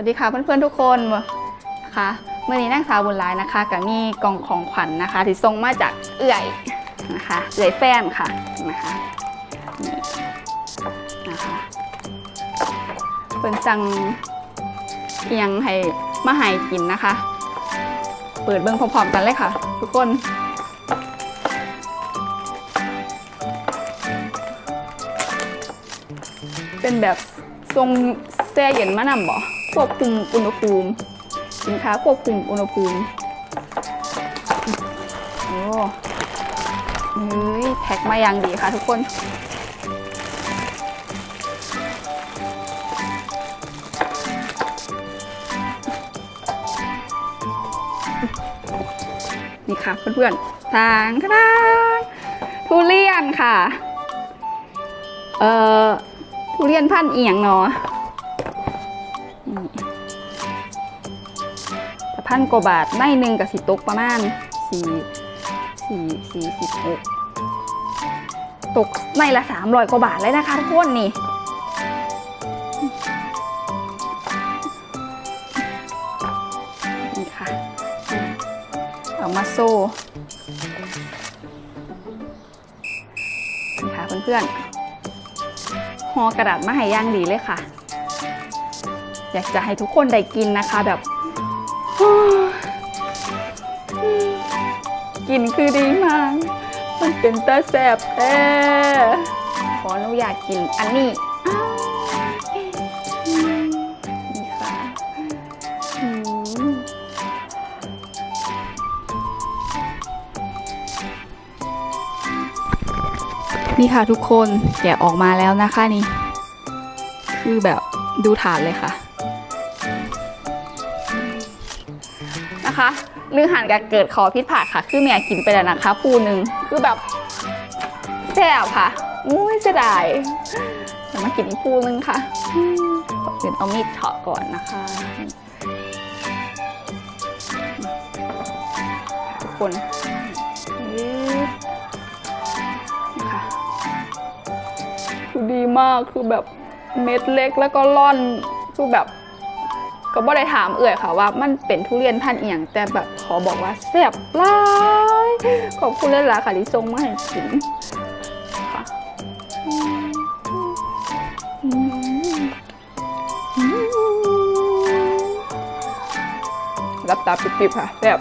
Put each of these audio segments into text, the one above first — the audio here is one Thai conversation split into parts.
สวัสดีค่ะเพื่อนๆทุกคนนะคะเมื่อนี้นั่งสาวบุญหลายนะคะกับมีกล่องของขวัญนะคะ ที่ส่งมาจากเอื่อยนะคะเอื่อยแฟนค่ะนะคะนี่นะคะเป็นสั่งเอียงให้มาให้กินนะคะ เปิดเบิ้งพร้อมๆกันเลยค่ะ ทุกคนเป็นแบบทรงแช่เย็นมะนำบ่ ควบคุมอุณหภูมิ สินค้าควบคุมอุณหภูมิ โอ้เฮ้ยแพ็คมาอย่างดีค่ะทุกคนนี่ค่ะเพื่อนๆทางทางทุเรียนค่ะ เอ่อ ทุเรียนพันเอียงเนาะ นี่แต่พันกว่าบาทในหนึ่งกับสิตกประมาณสี่สี่สี่สิบหกตกในละสามร้อยกว่าบาทเลยนะคะทุกคนนี่นี่ค่ะ เอามาโซ่นี่ค่ะเพื่อนๆห่อกระดาษมาให้ย่างดีเลยค่ะ อยากจะให้ทุกคนได้กินนะคะแบบ กินคือดีมาก มันเป็นตาแสบแท้ขออนุญาตกินอันนี้นี่ค่ะนี่ค่ะทุกคนแกะออกมาแล้วนะคะนี่ คือแบบดูถาดเลยค่ะ นะคะลือหันกับเกิดขอพิษผาดค่ะ คือเมียกินไปแล้วนะคะผู้หนึ่งคือแบบแซ่บค่ะอุ้ยเสียดายเดี๋ยวมากินอีกผู้นึงค่ะอืมก่อนเอามีดเฉาะก่อนนะคะทุกคนค่ะคือดีมากคือแบบเม็ดเล็กแล้วก็ร่อนคือแบบ ก็บ่ได้ถามเอื่อยค่ะว่ามันเป็นทุเรียนพันธุ์เอียงแต่แบบขอบอกว่าแซ่บหลายขอบคุณเลยล่ะค่ะที่ส่งมาให้กินค่ะรับตาปิ๊บๆค่ะแซ่บ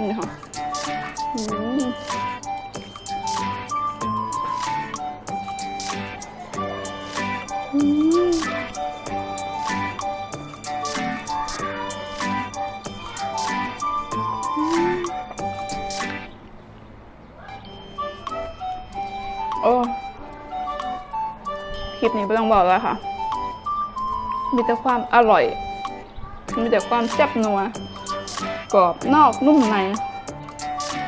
นี่ค่ะอืมโอ้คลิปนี้ไม่ต้องบอกแล้วค่ะ มีแต่ความอร่อย มีแต่ความแซ่บนัว รอบนอกนุ่มใน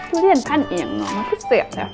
ทุเรียนพันเอียงเนาะมันคือเสียบอะ